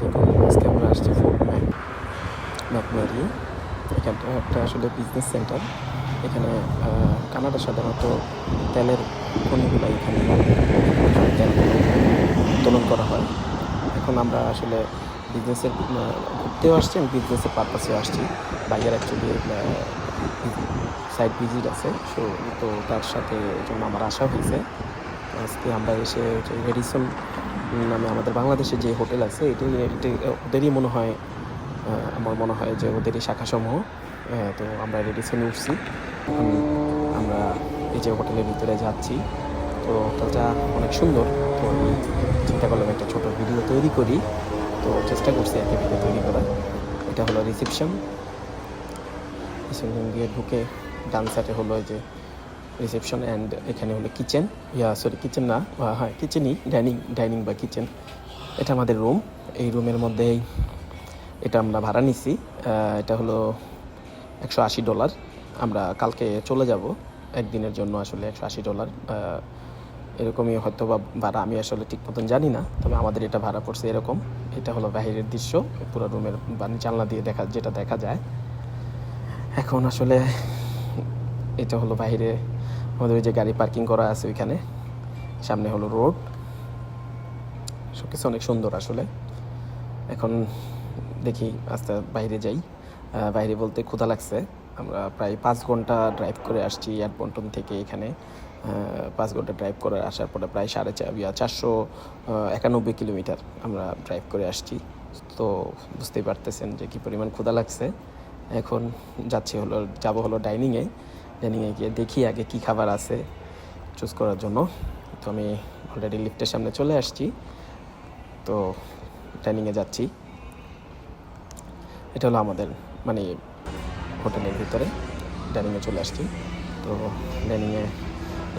দেখুন আজকে আমরা আসছি ফোর্ট ম্যাক ম্যাকমেরি এখানটা একটা আসলে বিজনেস সেন্টার এখানে কানাডা সাধারণত তেলের খনিগুলো এখানে তেল উত্তোলন করা হয়। এখন আমরা আসলে বিজনেসের ঘুরতেও আসছি এবং বিজনেসের পারপাসেও আসছি। বাইরের অ্যাকচুয়ালি সাইড ভিজিট আছে। সো তো তার সাথে জন্য আমার আসা হয়েছে। আজকে আমরা এসে যে রেডিসন নামে আমাদের বাংলাদেশে যে হোটেল আছে, এটি ওদেরই মনে হয় আমার মনে হয় যে ওদেরই শাখাসমূহ। তো আমরা রেডিসনে উঠছি। আমরা এই যে হোটেলের ভিতরে যাচ্ছি। তো হোটেলটা অনেক সুন্দর। তো আমি চিন্তা করলাম একটা ছোটো ভিডিও তৈরি করি। তো চেষ্টা করছি একটা ভিডিও তৈরি করার। এটা হলো রিসেপশন। রিসেপশন দিয়ে ঢুকে ডান সাইডে হলো যে রিসেপশন অ্যান্ড এখানে হলো কিচেন ইয়া সরি কিচেন না হ্যাঁ কিচেনই ডাইনিং ডাইনিং বা কিচেন এটা আমাদের রুম এই রুমের মধ্যেই এটা আমরা ভাড়া নিছি। এটা হলো একশো আশি ডলার আমরা কালকে চলে যাব। একদিনের জন্য আসলে একশো আশি ডলার এরকমই হয়তো বা ভাড়া আমি আসলে ঠিক মতন জানি না, তবে আমাদের এটা ভাড়া পড়ছে এরকম। এটা হলো বাইরের দৃশ্য। পুরো রুমের বানি জানলা দিয়ে দেখা, যেটা দেখা যায়। এখন আসলে এটা হলো বাইরে আমাদের ওই যে গাড়ি পার্কিং করা আছে ওইখানে, সামনে হলো রোড। সব কিছু অনেক সুন্দর আসলে। এখন দেখি আস্তে বাইরে যাই। বাইরে বলতে ক্ষুধা লাগছে। আমরা প্রায় পাঁচ ঘণ্টা ড্রাইভ করে আসছি এয়ারপন্টন থেকে এখানে। পাঁচ ঘণ্টা ড্রাইভ করে আসার পরে প্রায় সাড়ে চার চারশো একানব্বই কিলোমিটার আমরা ড্রাইভ করে আসছি। তো বুঝতেই পারতেছেন যে কী পরিমাণ ক্ষুধা লাগছে। এখন যাচ্ছি হলো যাব হলো ডাইনিংয়ে ডাইনিংয়ে গিয়ে দেখি আগে কি খাবার আছে চুজ করার জন্য। তো আমি অলরেডি লিফটের সামনে চলে আসছি। তো ডাইনিংয়ে যাচ্ছি। এটা হলো আমাদের মানে হোটেলের ভিতরে ডাইনিংয়ে চলে আসছি। তো ডাইনিংয়ে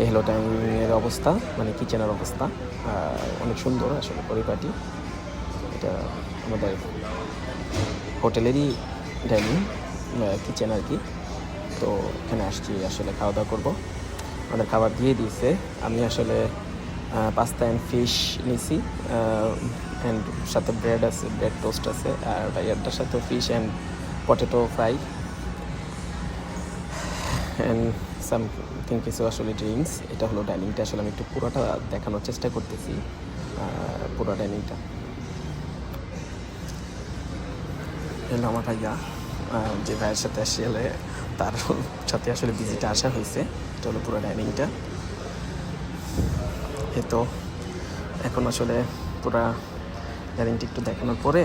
এই হলো ডাইনিংয়ের অবস্থা মানে কিচেনের অবস্থা। অনেক সুন্দর আসলে পরিপাটি। এটা আমাদের হোটেলেরই ডাইনিং কিচেন আর কি। তো এখানে আসছি আসলে খাওয়া দাওয়া করব। আমাদের খাবার দিয়ে দিয়েছে। আমি আসলে পাস্তা অ্যান্ড ফিশ নিছি অ্যান্ড সাথে ব্রেড আছে ব্রেড টোস্ট আছে, আর ভাইয়ারটার সাথে fish and potato fry and something কিছু আসলে ড্রিঙ্কস এটা হলো ডাইনিংটা আসলে আমি একটু পুরোটা দেখানোর চেষ্টা করতেছি পুরো ডাইনিংটা হলো আমার ভাইয়া যে ভাইয়ের সাথে আসলে তার সাথে আসলে ভিজিটে আসা হয়েছে। হলো পুরো ডাইনিংটা এ তো এখন আসলে পুরা ডাইনিংটা একটু দেখানোর পরে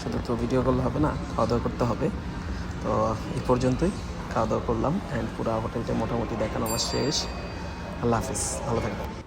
শুধু তো ভিডিও করলে হবে না খাওয়া দাওয়া করতে হবে। তো এই পর্যন্তই খাওয়া দাওয়া করলাম অ্যান্ড পুরা হোটেলটা মোটামুটি দেখানো আমার শেষ। আল্লাহ হাফিজ, ভালো থাকবেন।